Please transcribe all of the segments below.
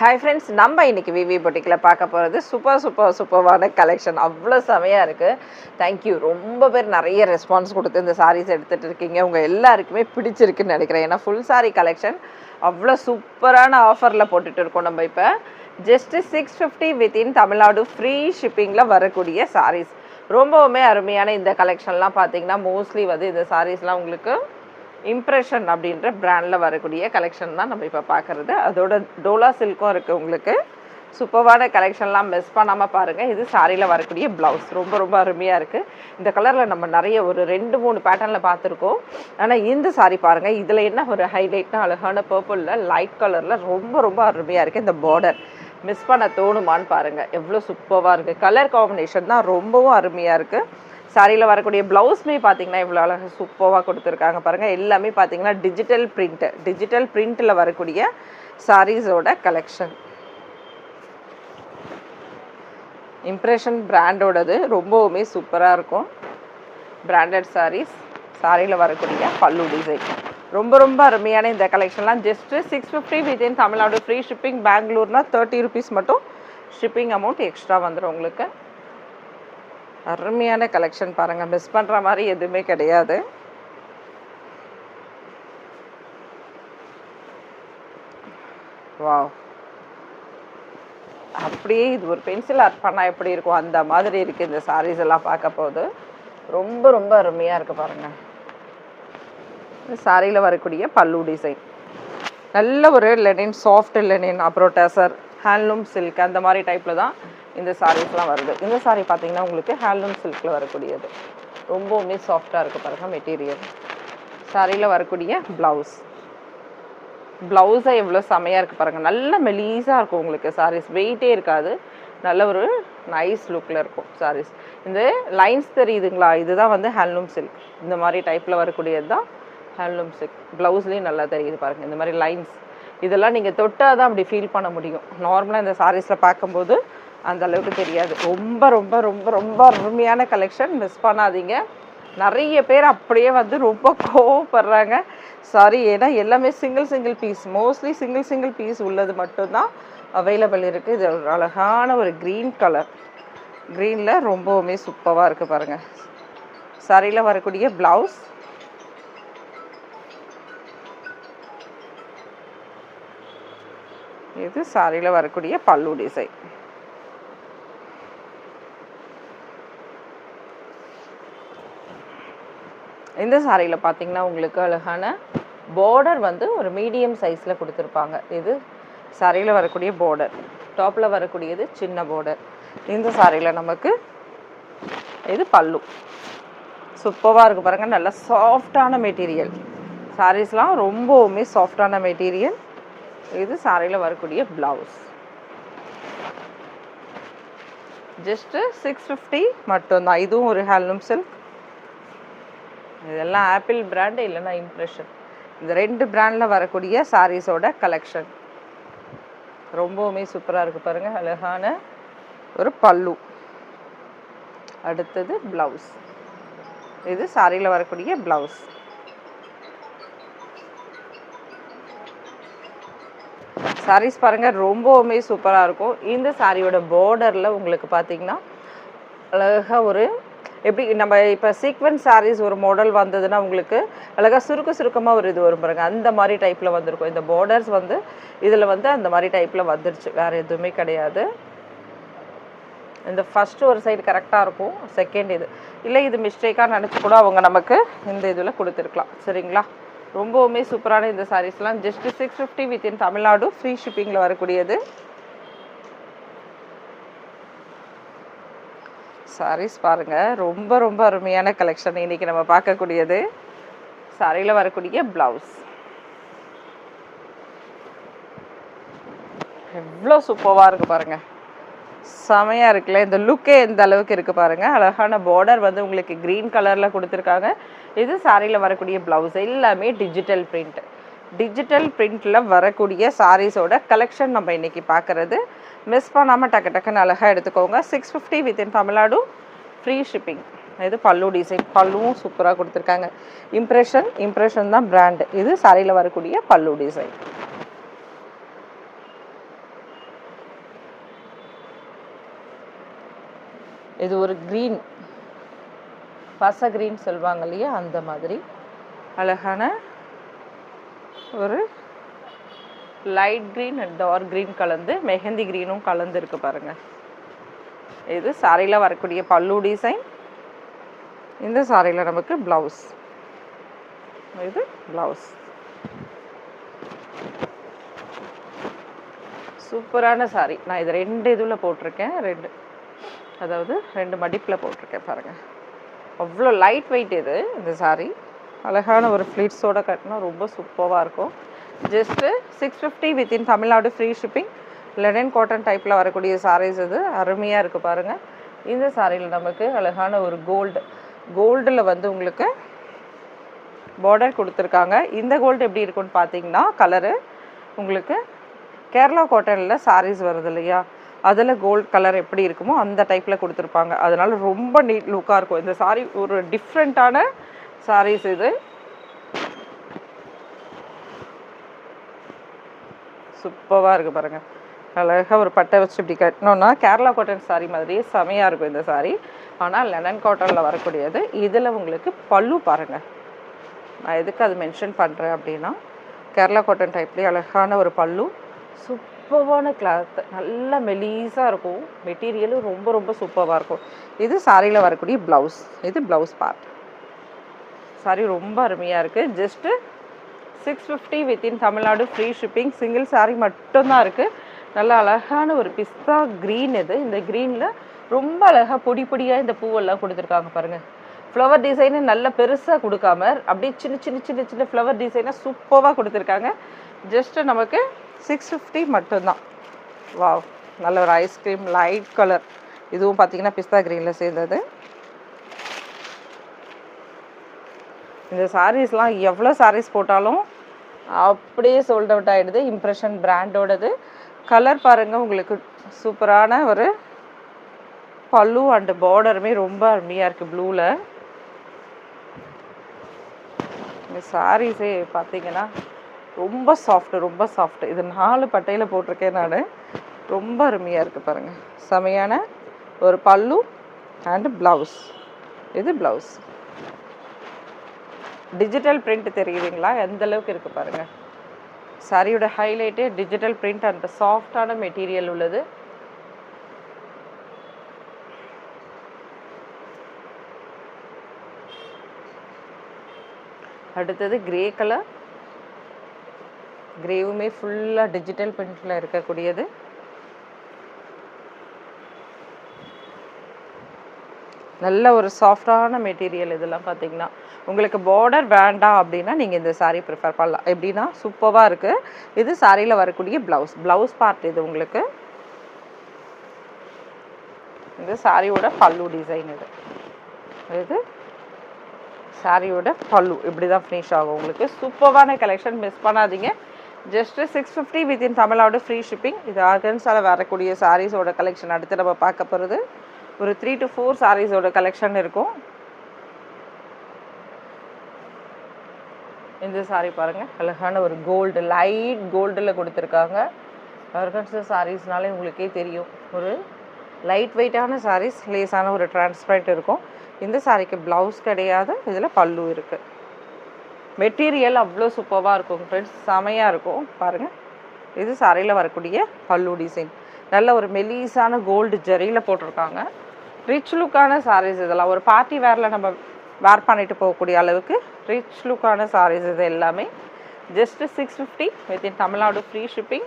Hi friends நம்ம இன்னைக்கு விவி பொட்டிக்கில் பார்க்க போகிறது சூப்பர் சூப்பர் சூப்பர்வான கலெக்ஷன் அவ்வளோ செமையாக இருக்குது தேங்க்யூ ரொம்ப பேர் நிறைய ரெஸ்பான்ஸ் கொடுத்து இந்த சாரீஸ் எடுத்துகிட்டு இருக்கீங்க. உங்கள் எல்லாருக்குமே பிடிச்சிருக்குன்னு நினைக்கிறேன். ஏன்னா ஃபுல் saree கலெக்ஷன் அவ்வளோ சூப்பரான ஆஃபரில் போட்டுட்டு இருக்கோம் நம்ம இப்போ. Just six fifty within Tamil Nadu free ஷிப்பிங்கில் வரக்கூடிய சாரீஸ் ரொம்பவுமே அருமையான இந்த கலெக்ஷன்லாம் பார்த்தீங்கன்னா மோஸ்ட்லி வந்து இந்த சாரீஸ்லாம் உங்களுக்கு இம்ப்ரெஷன் அப்படின்ற பிராண்டில் வரக்கூடிய கலெக்ஷன் தான் நம்ம இப்போ பார்க்குறது. அதோட டோலா சில்க்கும் இருக்குது உங்களுக்கு. சூப்பர்வான கலெக்ஷன்லாம் மிஸ் பண்ணாமல் பாருங்கள் இது சாரியில் வரக்கூடிய ப்ளவுஸ் ரொம்ப ரொம்ப அருமையாக இருக்குது இந்த கலரில் நம்ம நிறைய ஒரு ரெண்டு மூணு பேட்டர்னில் பார்த்துருக்கோம். ஆனால் இந்த சாரி பாருங்கள் இதில் என்ன ஒரு ஹைலைட்னா அழகான பர்பிளில் லைட் கலரில் ரொம்ப ரொம்ப அருமையாக இருக்குது இந்த பார்டர் மிஸ் பண்ண தோணுமான்னு பாருங்கள் எவ்வளோ சூப்பராக இருக்குது கலர் காம்பினேஷன் தான் ரொம்பவும் அருமையாக இருக்குது சாரியில் வரக்கூடிய ப்ளவுஸ்மே பார்த்தீங்கன்னா இவ்வளோ அழகாக சூப்பராக கொடுத்துருக்காங்க பாருங்கள் எல்லாமே பார்த்தீங்கன்னா டிஜிட்டல் பிரிண்ட்டு டிஜிட்டல் பிரிண்ட்டில் வரக்கூடிய சாரீஸோட கலெக்ஷன் இம்ப்ரெஷன் பிராண்டோடது ரொம்பவுமே சூப்பராக இருக்கும். பிராண்டட் சாரீஸ் சாரியில் வரக்கூடிய பல்லு டிசைன் ரொம்ப ரொம்ப அருமையான இந்த கலெக்ஷன்லாம் just six fifty within Tamil Nadu free shipping பெங்களூர்னால் thirty rupees மட்டும் ஷிப்பிங் அமௌண்ட் எக்ஸ்ட்ரா வந்துடும் உங்களுக்கு. அருமையான கலெக்ஷன் பாருங்கள் மிஸ் பண்ணுற மாதிரி எதுவுமே கிடையாது. வாவ் அப்படியே இது ஒரு பென்சில் ஆர்ட் பண்ணால் எப்படி இருக்கும்? அந்த மாதிரி இருக்குது இந்த சாரீஸ் எல்லாம் பார்க்க போது ரொம்ப ரொம்ப அருமையாக இருக்குது பாருங்கள் சாரியில் வரக்கூடிய பல்லு டிசைன் நல்ல ஒரு லெனின் சாஃப்ட் லெனின் அப்புறம் டெசர் ஹேண்ட்லூம் சில்க் அந்த மாதிரி டைப்பில் தான் இந்த சாரீஸ்லாம் வருது. இந்த சாரீ பார்த்தீங்கன்னா உங்களுக்கு ஹேண்ட்லூம் சில்கில் வரக்கூடியது. ரொம்பவுமே சாஃப்டாக இருக்குது பாருங்க மெட்டீரியல் சாரியில் வரக்கூடிய ப்ளவுஸ் ப்ளவுஸாக எவ்வளோ செமையாக இருக்குது பாருங்கள் நல்ல மெலீஸாக இருக்கும் உங்களுக்கு சாரீஸ். வெயிட்டே இருக்காது. நல்ல ஒரு நைஸ் லுக்கில் இருக்கும் சாரீஸ். இந்த லைன்ஸ் தெரியுதுங்களா? இதுதான் வந்து ஹேண்ட்லூம் சில்க் இந்த மாதிரி டைப்பில் வரக்கூடியது தான் ஹேண்ட்லூம் சில்க் ப்ளவுஸ்லேயும் நல்லா தெரியுது பாருங்கள் இந்த மாதிரி லைன்ஸ் இதெல்லாம் நீங்கள் தொட்டால் தான் அப்படி ஃபீல் பண்ண முடியும். நார்மலாக இந்த சாரீஸில் பார்க்கும்போது அந்த அளவுக்கு தெரியாது. ரொம்ப ரொம்ப ரொம்ப ரொம்ப அருமையான கலெக்ஷன் மிஸ் பண்ணாதீங்க. நிறைய பேர் அப்படியே வந்து ரொம்ப கோவப்படுறாங்க. சாரி ஏன்னா எல்லாமே single single piece mostly single single piece உள்ளது மட்டும்தான் அவைலபிள் இருக்குது இது ஒரு அழகான ஒரு க்ரீன் கலர் க்ரீனில் ரொம்பவுமே சூப்பராக இருக்குது பாருங்கள் சாரியில் வரக்கூடிய ப்ளவுஸ் இது சாரியில் வரக்கூடிய பல்லு டிசைன் இந்த சாரியில் பார்த்தீங்கன்னா உங்களுக்கு அழகான பார்டர் வந்து ஒரு மீடியம் சைஸில் கொடுத்துருப்பாங்க. இது சாரியில் வரக்கூடிய பார்டர் டாப்பில் வரக்கூடியது சின்ன பார்டர் இந்த சாரியில் நமக்கு இது பல்லு. சூப்பராக இருக்குது பாருங்கள் நல்ல சாஃப்டான மெட்டீரியல் சாரீஸ்லாம் ரொம்பவுமே சாஃப்டான மெட்டீரியல் இது சாரியில் வரக்கூடிய ப்ளவுஸ் ஜஸ்ட்டு சிக்ஸ் ஃபிஃப்டி மட்டும்தான். இதுவும் ஒரு ஹேண்ட்லூம் சில்க் இதெல்லாம் ஆப்பிள் பிராண்டு இல்லைன்னா இம்ப்ரெஷன் இந்த ரெண்டு பிராண்டில் வரக்கூடிய சாரீஸோட கலெக்ஷன் ரொம்பவுமே சூப்பராக இருக்குது பாருங்கள் அழகான ஒரு பல்லு. அடுத்தது ப்ளவுஸ் இது சாரியில் வரக்கூடிய ப்ளவுஸ் சாரீஸ் பாருங்கள் ரொம்பவுமே சூப்பராக இருக்கும். இந்த சாரியோட பார்டரில் உங்களுக்கு பார்த்தீங்கன்னா அழகாக ஒரு எப்படி நம்ம இப்போ சீக்வன்ஸ் சாரீஸ் ஒரு மாடல் வந்ததுன்னா உங்களுக்கு அழகாக சுருக்க சுருக்கமாக ஒரு இது வரும் பாருங்க. அந்த மாதிரி டைப்பில் வந்திருக்கும். இந்த பார்டர்ஸ் வந்து இதில் வந்து அந்த மாதிரி டைப்பில் வந்துருச்சு. வேறு எதுவுமே கிடையாது. இந்த ஃபஸ்ட்டு ஒரு சைடு கரெக்டாக இருக்கும். செகண்ட் இது. இல்லை இது மிஸ்டேக்காக நினச்சி கூட அவங்க நமக்கு இந்த இதில் கொடுத்துருக்கலாம். சரிங்களா? ரொம்பவுமே சூப்பரான இந்த சாரீஸ்லாம் just six fifty within Tamil Nadu free ஷிப்பிங்கில் வரக்கூடியது. சாரீஸ் பாருங்க ரொம்ப ரொம்ப அருமையான கலெக்ஷன் இன்னைக்கு நம்ம பார்க்கக்கூடியது சாரியில் வரக்கூடிய ப்ளவுஸ் எவ்வளோ சூப்பராக இருக்குது பாருங்கள் செமையாக இருக்குல்ல இந்த லுக்கே எந்த அளவுக்கு இருக்குது பாருங்கள் அழகான பார்டர் வந்து உங்களுக்கு க்ரீன் கலரில் கொடுத்துருக்காங்க. இது சாரியில் வரக்கூடிய ப்ளவுஸ் எல்லாமே டிஜிட்டல் பிரிண்ட் டிஜிட்டல் பிரிண்டில் வரக்கூடிய சாரீஸோட கலெக்ஷன் நம்ம இன்றைக்கி பார்க்குறது. மிஸ் பண்ணாமல் டக்கு டக்குன்னு அழகாக எடுத்துக்கோங்க. Six fifty within Tamil Nadu. Free shipping இது பல்லு டிசைன் பல்லுவும் சூப்பராக கொடுத்துருக்காங்க. இம்ப்ரெஷன் இம்ப்ரெஷன் தான் பிராண்டு இது சாரியில் வரக்கூடிய பல்லு டிசைன் இது ஒரு க்ரீன் பச க்ரீன் சொல்லுவாங்க இல்லையா? அந்த மாதிரி. அழகான ஒரு light green and dark green கலந்து மெஹந்தி க்ரீனும் கலந்து இருக்கு இது சாரியில் வரக்கூடிய பல்லு டிசைன் இந்த சாரியில் நமக்கு ப்ளவுஸ் இது ப்ளவுஸ் சூப்பரான சாரி நான் இது ரெண்டு இதில் போட்டிருக்கேன். ரெண்டு அதாவது ரெண்டு மடிப்பில் போட்டிருக்கேன் பாருங்கள் அவ்வளோ லைட் வெயிட் இது இந்த சாரி அழகான ஒரு ஃப்ளீட்ஸோட கட்டினா ரொம்ப சூப்பராக இருக்கும். Just six fifty within Tamil Nadu free shipping linen cotton டைப்பில் வரக்கூடிய சாரீஸ் இது. அருமையாக இருக்குது பாருங்கள் இந்த சாரியில் நமக்கு அழகான ஒரு கோல்டு கோல்டில் வந்து உங்களுக்கு பார்டர் கொடுத்துருக்காங்க. இந்த கோல்டு எப்படி இருக்குன்னு பார்த்தீங்கன்னா கலரு உங்களுக்கு கேரளா காட்டனில் சாரீஸ் வருது இல்லையா? அதில் கோல்ட் கலர் எப்படி இருக்குமோ அந்த டைப்பில் கொடுத்துருப்பாங்க. அதனால் ரொம்ப நீட் லுக்காக இருக்கும். இந்த சாரீ ஒரு டிஃப்ரெண்ட்டான சாரீஸ் இது சூப்பராக இருக்குது பாருங்கள் அழகாக ஒரு பட்டை வச்சு இப்படி கட்டினோன்னா கேரளா காட்டன் சாரீ மாதிரியே செமையாக இருக்கும் இந்த சாரீ ஆனால் லெனன் காட்டனில் வரக்கூடியது இதில் உங்களுக்கு பல்லு பாருங்கள் நான் எதுக்கு அது மென்ஷன் பண்ணுறேன் அப்படின்னா கேரளா காட்டன் டைப்லேயே அழகான ஒரு பல்லு சூப்பரான கிளாத் நல்லா மெலீஸாக இருக்கும் மெட்டீரியலும் ரொம்ப ரொம்ப சூப்பராக இருக்கும் இது சாரியில் வரக்கூடிய ப்ளவுஸ் இது ப்ளவுஸ் பார்ட் சாரி ரொம்ப அருமையாக இருக்குது just six fifty within Tamil Nadu free shipping single sari மட்டும்தான் இருக்குது நல்லா அழகான ஒரு பிஸ்தா க்ரீன் இது. இந்த க்ரீனில் ரொம்ப அழகாக பொடி பொடியாக இந்த பூவெல்லாம் கொடுத்துருக்காங்க பாருங்கள் ஃப்ளவர் டிசைனு நல்ல பெருசாக கொடுக்காம அப்படியே சின்ன சின்ன சின்ன சின்ன ஃப்ளவர் டிசைனாக சூப்பராக கொடுத்துருக்காங்க. ஜஸ்ட்டு நமக்கு சிக்ஸ் ஃபிஃப்டி மட்டும்தான். வாவ் நல்ல ஒரு ஐஸ்கிரீம் லைட் கலர் இதுவும் பார்த்தீங்கன்னா பிஸ்தா க்ரீனில் சேர்ந்தது. இந்த சாரீஸ்லாம் எவ்வளோ சாரீஸ் போட்டாலும் அப்படியே சோல்ட் அவுட் ஆகிடுது இம்ப்ரெஷன் பிராண்டோடது கலர் பாருங்கள் உங்களுக்கு சூப்பரான ஒரு பல்லு அண்டு பார்டருமே ரொம்ப அருமையாக இருக்குது ப்ளூவில் இந்த சாரீஸே பார்த்தீங்கன்னா ரொம்ப சாஃப்ட் ரொம்ப சாஃப்ட் இது நாலு பட்டையில் போட்டிருக்கேன் நான். ரொம்ப அருமையாக இருக்குது பாருங்கள் செமையான ஒரு பல்லு அண்டு ப்ளவுஸ் இது ப்ளவுஸ் டிஜிட்டல் பிரிண்ட் தெரியுதுங்களா? எந்த அளவுக்கு இருக்குது பாருங்கள் சாரியோட ஹைலைட்டே டிஜிட்டல் பிரிண்ட் அந்த சாஃப்டான மெட்டீரியல் உள்ளது. அடுத்தது கிரே கலர் கிரேவுமே ஃபுல்லாக டிஜிட்டல் பிரிண்டில் இருக்கக்கூடியது. நல்ல ஒரு சாஃப்டான மெட்டீரியல் இதெல்லாம் பார்த்தீங்கன்னா உங்களுக்கு பார்டர் வேண்டாம் அப்படின்னா நீங்கள் இந்த சாரீ ப்ரிஃபர் பண்ணலாம். எப்படின்னா சூப்பராக இருக்குது இது சாரியில் வரக்கூடிய ப்ளவுஸ் ப்ளவுஸ் பார்ட் இது உங்களுக்கு. இது சாரியோட பல்லு டிசைன் இது. இது சாரியோட பல்லு இப்படி தான் ஃபினிஷ் ஆகும் உங்களுக்கு. சூப்பரான கலெக்ஷன் மிஸ் பண்ணாதீங்க. ஜஸ்ட்டு சிக்ஸ் ஃபிஃப்டி வித்தின் தமிழோட ஃப்ரீ ஷிப்பிங் இது ஆர்கன்ஸால் வரக்கூடிய சாரீஸோட கலெக்ஷன் அடுத்து நம்ம பார்க்க போகிறது ஒரு த்ரீ டு ஃபோர் சாரீஸோட கலெக்ஷன் இருக்கும். இந்த சாரீ பாருங்கள் அழகான ஒரு கோல்டு லைட் கோல்டில் கொடுத்துருக்காங்க. ஆர்கன்ஸா சாரீஸ்னாலே உங்களுக்கே தெரியும். ஒரு லைட் வெயிட்டான சாரீஸ் லேஸான ஒரு டிரான்ஸ்பரண்ட் இருக்கும். இந்த சாரிக்கு ப்ளவுஸ் கிடையாது இதில் பல்லு இருக்குது மெட்டீரியல் அவ்வளோ சூப்பராக இருக்கும் ஃப்ரெண்ட்ஸ் செமையாக இருக்கும். பாருங்கள் இது சாரியில் வரக்கூடிய பல்லு டிசைன் நல்ல ஒரு மெலீஸான கோல்டு ஜரியில் போட்டிருக்காங்க. ரிச் லுக்கான சாரீஸ் இதெல்லாம். ஒரு பார்ட்டி வேரில் நம்ம வேர் பண்ணிட்டு போகக்கூடிய அளவுக்கு ரிச் லுக்கான சாரீஸ் இது எல்லாமே. Just six fifty within Tamil Nadu free shipping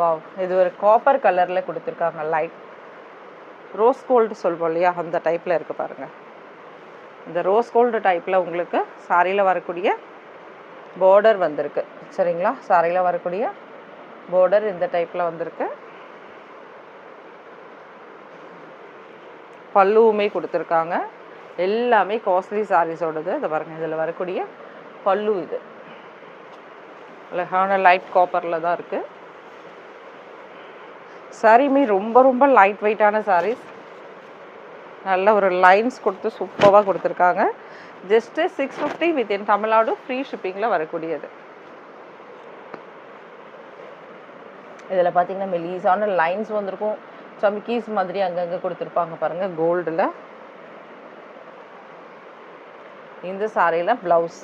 wow இது ஒரு காப்பர் கலரில் கொடுத்துருக்காங்க. லைட் ரோஸ் கோல்டு சொல்வோம் இல்லையா? அந்த டைப்பில் இருக்குது பாருங்கள் இந்த ரோஸ் கோல்டு டைப்பில் உங்களுக்கு சாரியில் வரக்கூடிய பார்டர் வந்திருக்கு. சரிங்களா? சாரியில் வரக்கூடிய பார்டர் இந்த டைப்பில் வந்திருக்கு. பல்லுவுமே கொடுத்துருக்காங்க. எல்லாமே காஸ்ட்லி சாரீஸோடது இதை பாருங்கள் இதில் வரக்கூடிய பல்லு இது. அழகான லைட் காப்பரில் தான் இருக்குது சாரியுமே ரொம்ப ரொம்ப லைட் வெயிட்டான சாரீஸ் நல்ல ஒரு லைன்ஸ் கொடுத்து சூப்பராக கொடுத்துருக்காங்க. Just six fifty within Tamil Nadu free ஷிப்பிங்கில் வரக்கூடியது. இதில் பார்த்தீங்கன்னா மெலீஸான லைன்ஸ் வந்திருக்கும். சமிக்கீஸ் மாதிரி அங்கங்கே கொடுத்துருப்பாங்க பாருங்கள் கோல்டில் இந்த சாரையில் ப்ளவுஸ்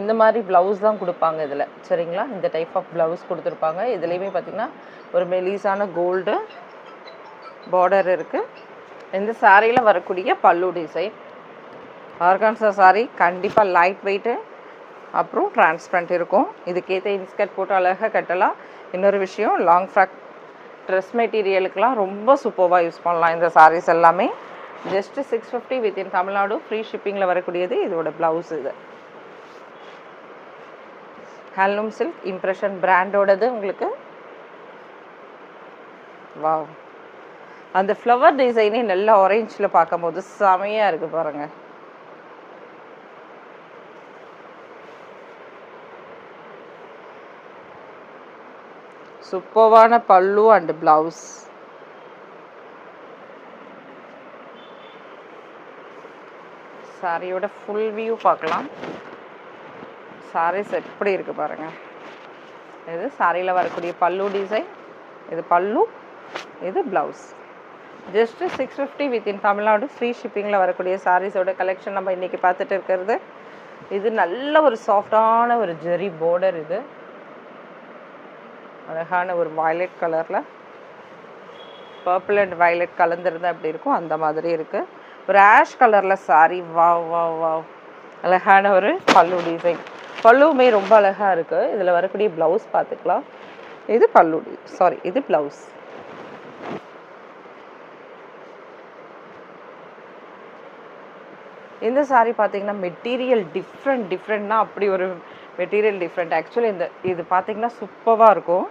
இந்த மாதிரி ப்ளவுஸ் தான் கொடுப்பாங்க இதில். சரிங்களா? இந்த டைப் ஆஃப் ப்ளவுஸ் கொடுத்துருப்பாங்க. இதுலேயுமே பார்த்திங்கன்னா ஒரு மெலீஸான கோல்டு பார்டர் இருக்குது இந்த சாரியில் வரக்கூடிய பல்லு டிசைன் ஆர்கான்சா சாரி கண்டிப்பாக லைட் வெயிட்டு அப்புறம் டிரான்ஸ்பரண்ட் இருக்கும். இதுக்கேற்ற இன்ஸ்கர்ட் போட்டு அழகாக கட்டலாம். இன்னொரு விஷயம் லாங் ஃப்ராக் ட்ரெஸ் மெட்டீரியலுக்கெலாம் ரொம்ப சூப்பராக யூஸ் பண்ணலாம் இந்த சாரீஸ் எல்லாமே. Just six fifty within Tamil Nadu free ஷிப்பிங்கில் வரக்கூடியது இதோட ப்ளவுஸ் இது. ஹேண்ட்லூம் சில்க் இம்ப்ரெஷன் பிராண்டோடது உங்களுக்கு. வாவ் அந்த ஃப்ளவர் டிசைனே நல்லா ஆரேஞ்சில் பார்க்கும்போது செமையாக இருக்குது பாருங்கள் சூப்பர்வான பல்லு அண்ட் பிளவுஸ் சாரியோட ஃபுல் வியூ பார்க்கலாம். சாரீஸ் எப்படி இருக்குது பாருங்க. இது சாரியில் வரக்கூடிய பல்லு டிசைன் இது பல்லு இது blouse just six fifty within Tamil Nadu free ஷிப்பிங்கில் வரக்கூடிய சாரீஸோட கலெக்ஷன் நம்ம இன்றைக்கி பார்த்துட்டு இருக்கிறது. இது நல்ல ஒரு சாஃப்டான ஒரு ஜெரி போர்டர் இது. அழகான ஒரு வயலட் கலரில் பர்பிள் அண்ட் வயலட் கலந்துருந்தா எப்படி இருக்கும் அந்த மாதிரி இருக்குது ஒரு ஆஷ் கலரில் சாரி வாவ் வாவ் வாவ் அழகான ஒரு பல்லு டிசைன் பல்லுவுமே ரொம்ப அழகாக இருக்குது இதில் வரக்கூடிய ப்ளவுஸ் பார்த்துக்கலாம். இது பல்லு சாரி இது ப்ளவுஸ் இந்த saree பார்த்தீங்கன்னா மெட்டீரியல் டிஃப்ரெண்ட் டிஃப்ரெண்ட்னா அப்படி ஒரு மெட்டீரியல் டிஃப்ரெண்ட் ஆக்சுவலி இந்த இது பார்த்தீங்கன்னா சூப்பராக இருக்கும்.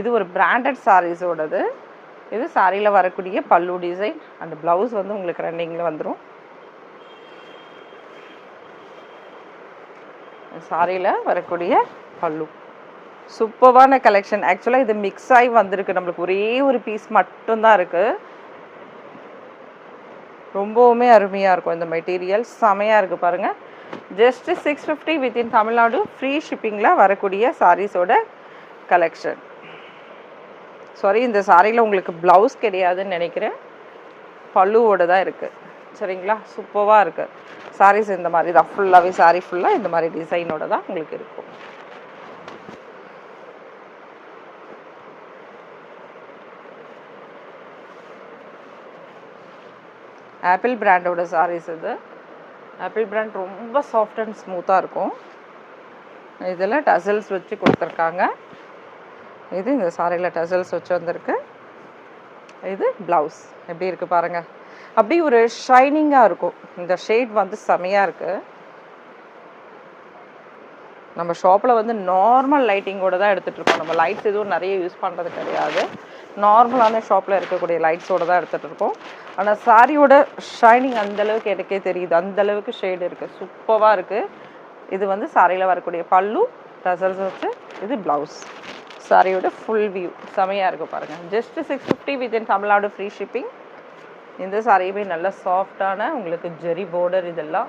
இது ஒரு பிராண்டட் சாரீஸோடது இது சாரியில் வரக்கூடிய பல்லு டிசைன் அந்த ப்ளவுஸ் வந்து உங்களுக்கு ரன்னிங்கில் வந்துடும் சாரியில் வரக்கூடிய பல்லு. சூப்பரான கலெக்ஷன் ஆக்சுவலாக இது மிக்ஸ் ஆகி வந்திருக்கு. நம்மளுக்கு ஒரே ஒரு பீஸ் மட்டும்தான் இருக்குது ரொம்பவுமே அருமையாக இருக்கும் இந்த மெட்டீரியல் செமையாக இருக்குது பாருங்கள் just six fifty within Tamil Nadu free ஷிப்பிங்கில் வரக்கூடிய சாரீஸோட கலெக்ஷன் சாரி இந்த சாரியில் உங்களுக்கு ப்ளவுஸ் கிடையாதுன்னு நினைக்கிறேன். பல்லுவோட தான் இருக்குது சரிங்களா? சூப்பராக இருக்குது சாரீஸ் இந்த மாதிரி தான். ஃபுல்லாகவே சாரி ஃபுல்லாக இந்த மாதிரி டிசைனோட தான் உங்களுக்கு இருக்கும். ஆப்பிள் பிராண்டோட சாரீஸ் இது. ஆப்பிள் பிராண்ட் ரொம்ப சாஃப்ட் அண்ட் ஸ்மூத்தாக இருக்கும். இதில் டசல்ஸ் வச்சு கொடுத்துருக்காங்க. இது இந்த சாரியில் டசல்ஸ் வச்சு வந்திருக்கு. இது ப்ளவுஸ் எப்படி இருக்குது பாருங்கள் அப்படி ஒரு ஷைனிங்காக இருக்கும். இந்த ஷேட் வந்து செமையாக இருக்குது நம்ம ஷாப்பில் வந்து நார்மல் லைட்டிங்கோட தான் எடுத்துகிட்டு இருக்கோம். நம்ம லைட்ஸ் எதுவும் நிறைய யூஸ் பண்ணுறது கிடையாது. நார்மலான ஷாப்பில் இருக்கக்கூடிய லைட்ஸோட தான் எடுத்துகிட்ருக்கோம் ஆனால் சாரியோட ஷைனிங் அந்தளவுக்கு எனக்கே தெரியுது. அந்தளவுக்கு ஷேடு இருக்குது சூப்பராக இருக்குது இது வந்து சாரியில் வரக்கூடிய பல்லு டசல்ஸ் வச்சு இது ப்ளவுஸ் சாரியோட ஃபுல் வியூ செமையாக இருக்கும் பாருங்கள் just six fifty within Tamil Nadu free shipping இந்த சாரியுமே நல்ல சாஃப்டான உங்களுக்கு ஜெரி போர்டர் இதெல்லாம்.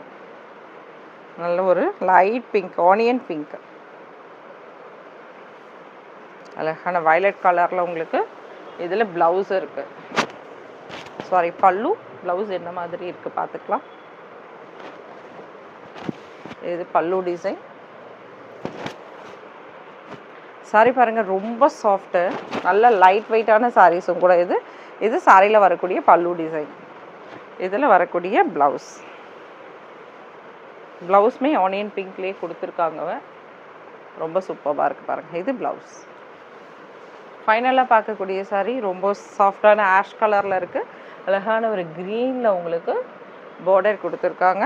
நல்ல ஒரு லைட் பிங்க் ஆனியன் பிங்க் அழகான வயலட் கலரில் உங்களுக்கு இதில் ப்ளவுஸ் இருக்குது சாரி பல்லு ப்ளவுஸ் என்ன மாதிரி இருக்குது பார்த்துக்கலாம் இது பல்லு டிசைன் சாரி பாருங்கள் ரொம்ப சாஃப்ட்டு நல்ல லைட் வெயிட்டான சாரீஸும் கூட இது. இது சாரியில் வரக்கூடிய பல்லு டிசைன் இதில் வரக்கூடிய ப்ளவுஸ் ப்ளவுஸ்மே ஆனியன் பிங்க்லேயே கொடுத்துருக்காங்க ரொம்ப சூப்பராக இருக்குது பாருங்கள் இது ப்ளவுஸ் ஃபைனலாக பார்க்கக்கூடிய சாரி ரொம்ப சாஃப்டான ஆஷ் கலரில் இருக்குது அழகான ஒரு க்ரீனில் உங்களுக்கு பார்டர் கொடுத்துருக்காங்க.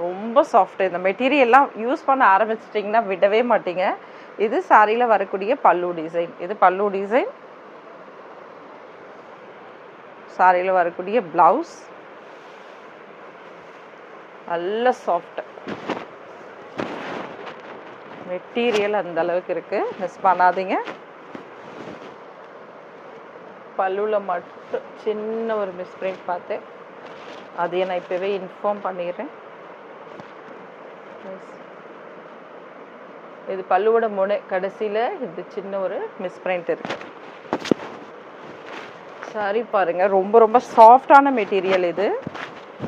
ரொம்ப சாஃப்ட் இந்த மெட்டீரியல்லாம் யூஸ் பண்ண ஆரம்பிச்சிட்டிங்கன்னா விடவே மாட்டீங்க. இது சாரியில் வரக்கூடிய பல்லு டிசைன் இது பல்லு டிசைன் சாரியில் வரக்கூடிய ப்ளவுஸ் நல்ல சாஃப்ட் மெட்டீரியல் அந்த அளவுக்கு இருக்குது மிஸ் பண்ணாதீங்க. பல்லுவில் மட்டும் சின்ன ஒரு மிஸ்பிரிண்ட் பார்த்தேன் அதையே நான் இப்போவே இன்ஃபார்ம் பண்ணிடுறேன். இது பல்லுவோட முனை கடைசியில் இது சின்ன ஒரு மிஸ்பிரிண்ட் இருக்குது இருக்கு. சரி பாருங்க ரொம்ப ரொம்ப சாஃப்டான மெட்டீரியல் இது.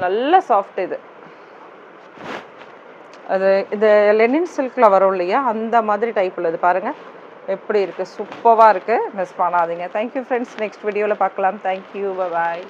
நல்ல சாஃப்ட் இது. அது இந்த லெனின் சில்கில் வரும் இல்லையா? அந்த மாதிரி டைப்பில் இது பாருங்க எப்படி இருக்குது சூப்பராக இருக்குது மிஸ் பண்ணாதீங்க. தேங்க்யூ ஃப்ரெண்ட்ஸ் நெக்ஸ்ட் வீடியோவில் பார்க்கலாம். Thank you bye